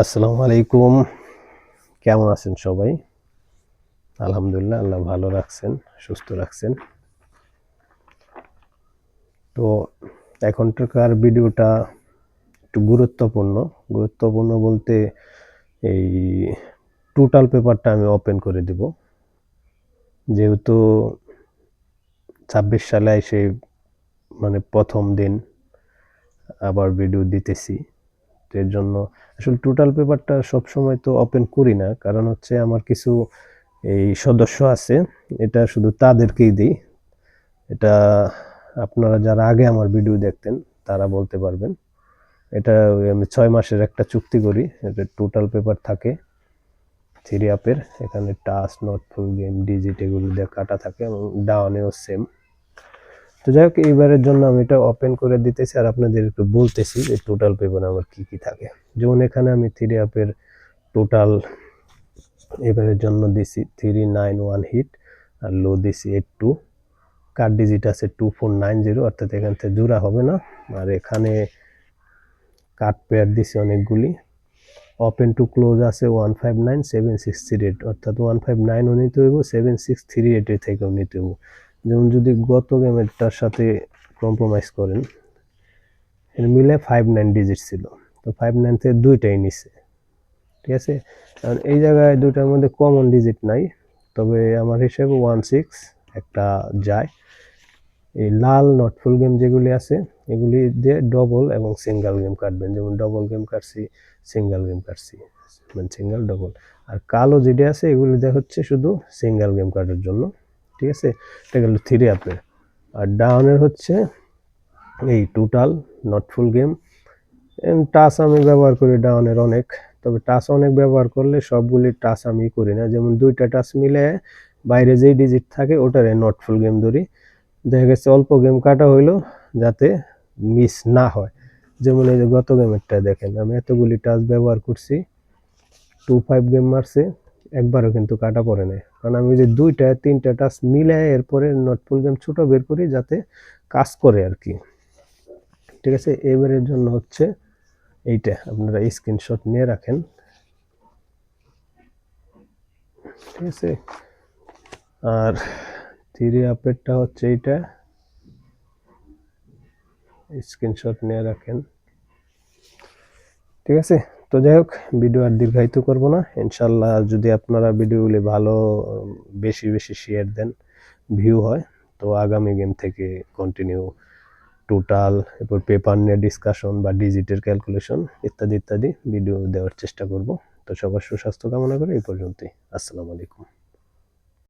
আসসালামু আলাইকুম। কেমন আছেন সবাই? আলহামদুলিল্লাহ, আল্লাহ ভালো রাখছেন, সুস্থ রাখছেন। তো এখনকার ভিডিওটা একটু গুরুত্বপূর্ণ। গুরুত্বপূর্ণ বলতে এই টোটাল পেপারটা আমি ওপেন করে দিব। যেহেতু ছাব্বিশ সালে এসে মানে প্রথম দিন আবার ভিডিও দিতেছি। তো এর জন্য। আসলে টোটাল পেপারটা সবসময় তো ওপেন করি না, কারণ হচ্ছে আমার কিছু এই সদস্য আছে, এটা শুধু তাদেরকেই দিই। এটা আপনারা যারা আগে আমার ভিডিও দেখতেন, তারা বলতে পারবেন। এটা আমি ছয় মাসের একটা চুক্তি করি, এটা টোটাল পেপার থাকে। থ্রি আপের এখানে touch not full game digit এগুলো দিয়ে কাটা থাকে এবং ডাউনেও সেম তো যাই হোক, এইবারের জন্য আমি এটা ওপেন করে দিতেছি আর আপনাদের একটু বলতেছি যে টোটাল পেপার আমার কি কি থাকে। যেমন এখানে আমি থ্রি আপের টোটাল এবারের জন্য দিছি থ্রি নাইন ওয়ান হিট আর লো দিছি এইট টু কার্ড ডিজিট আছে টু ফোর নাইন জিরো অর্থাৎ এখান থেকে জোড়া হবে না। আর এখানে কার্ড পেয়ার দিছি অনেকগুলি। ওপেন টু ক্লোজ আছে one five nine seven six three eight অর্থাৎ ওয়ান ফাইভ নাইনও নিতে হইব সেভেন সিক্স থ্রি এইটের থেকেও নিতে হইব। যেমন যদি গত গেমেরটার সাথে কম্প্রোমাইজ করেন, এর মিলে ফাইভ নাইন ডিজিট ছিল। তো ফাইভ নাইন থেকে দুইটাই নিছে। ঠিক আছে? কারণ এই জায়গায় দুইটার মধ্যে কমন ডিজিট নাই, তবে আমার হিসেবে ওয়ান সিক্স একটা যায়। এই লাল নট ফুল গেম যেগুলি আছে, এগুলি দিয়ে ডবল এবং সিঙ্গেল গেম কাটবেন। যেমন ডবল গেম কাটছি সিঙ্গেল গেম কাটছি। মানে সিঙ্গেল ডবল আর কালো যেটা আছে, এগুলি দিয়ে হচ্ছে শুধু সিঙ্গেল গেম কাটার জন্য। ঠিক আছে? এটা গেল থ্রি আপের আর ডাউনের হচ্ছে এই total not full game touch আমি ব্যবহার করি ডাউনের অনেক। তবে টাচ অনেক ব্যবহার করলে সবগুলি টাচ আমি করি না। যেমন দুইটা টাচ মিলে বাইরে যেই ডিজিট থাকে, ওটারে নট ফুল গেম ধরি। দেখা গেছে অল্প গেম কাটা হইল যাতে মিস না হয়। যেমন এই যে গত গেমেরটা দেখেন, আমি এতগুলি টাচ ব্যবহার করছি। টু ফাইভ গেম মারছে। একবারও কিন্তু কাটা পড়ে নাই। কারণ আমি যে দুইটা, তিনটা টাচ মিলে এরপরে নট ফুল গেম ছোটো বের করি যাতে কাজ করে আর কি। ঠিক আছে? এবারের জন্য হচ্ছে এইটা, আপনারা স্ক্রিনশট নিয়ে রাখেন। ঠিক আছে? আর থ্রি আপেরটা হচ্ছে এইটা। স্ক্রিনশট নিয়ে রাখেন। ঠিক আছে? তো যাই হোক ভিডিও আর দীর্ঘায়িত করব না। ইনশাল্লাহ যদি আপনারা ভিডিওগুলি ভালো, বেশি বেশি শেয়ার দেন ভিউ হয়, তো আগামী গেম থেকে কন্টিনিউ টোটাল এরপর পেপার নিয়ে ডিসকাশন বা ডিজিটের ক্যালকুলেশন ইত্যাদি ইত্যাদি ভিডিও দেওয়ার চেষ্টা করব। তো সবার সুস্বাস্থ্য কামনা করে এই পর্যন্তই। আসসালামু আলাইকুম।